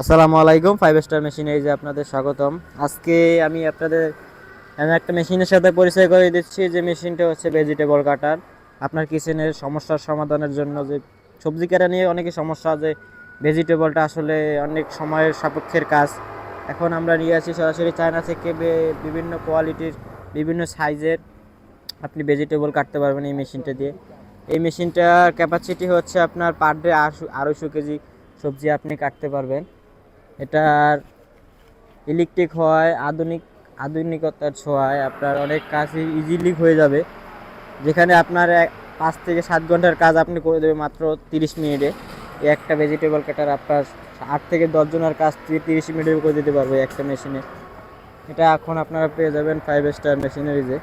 আসসালামু আলাইকুম five star মেশিনে যে আপনাদের স্বাগতম। আজকে আমি আপনাদের এমন একটা মেশিনের সাথে পরিচয় করে দিচ্ছি, যে মেশিনটা হচ্ছে ভেজিটেবল কাটার আপনার কিচেনের সমস্যার সমাধানের জন্য যে সবজি কাটা নিয়ে অনেকই সমস্যা যে ভেজিটেবলটা আসলে অনেক সময়ের সাপেক্ষের কাজ। এখন আমরা নিয়ে আসি সরাসরি চায়না থেকে বিভিন্ন কোয়ালিটির বিভিন্ন সাইজের আপনি ভেজিটেবল কাটতে পারবেন এই মেশিনটা দিয়ে। এই মেশিনটার ক্যাপাসিটি হচ্ছে আপনার পার ডে আড়াইশো কেজি সবজি আপনি কাটতে পারবেন। এটার ইলেকট্রিক হয়, আধুনিক, আধুনিকতার ছোঁয়ায় আপনার অনেক কাজই ইজিলি হয়ে যাবে। যেখানে আপনার পাঁচ থেকে সাত ঘণ্টার কাজ আপনি করে দেবে মাত্র তিরিশ মিনিটে। একটা ভেজিটেবল কাটার আপনার আট থেকে দশ জনের কাজ তিরিশ মিনিটে করে দিতে পারবে একটা মেশিনে এটা এখন আপনারা পেয়ে যাবেন ফাইভ স্টার মেশিনারিজে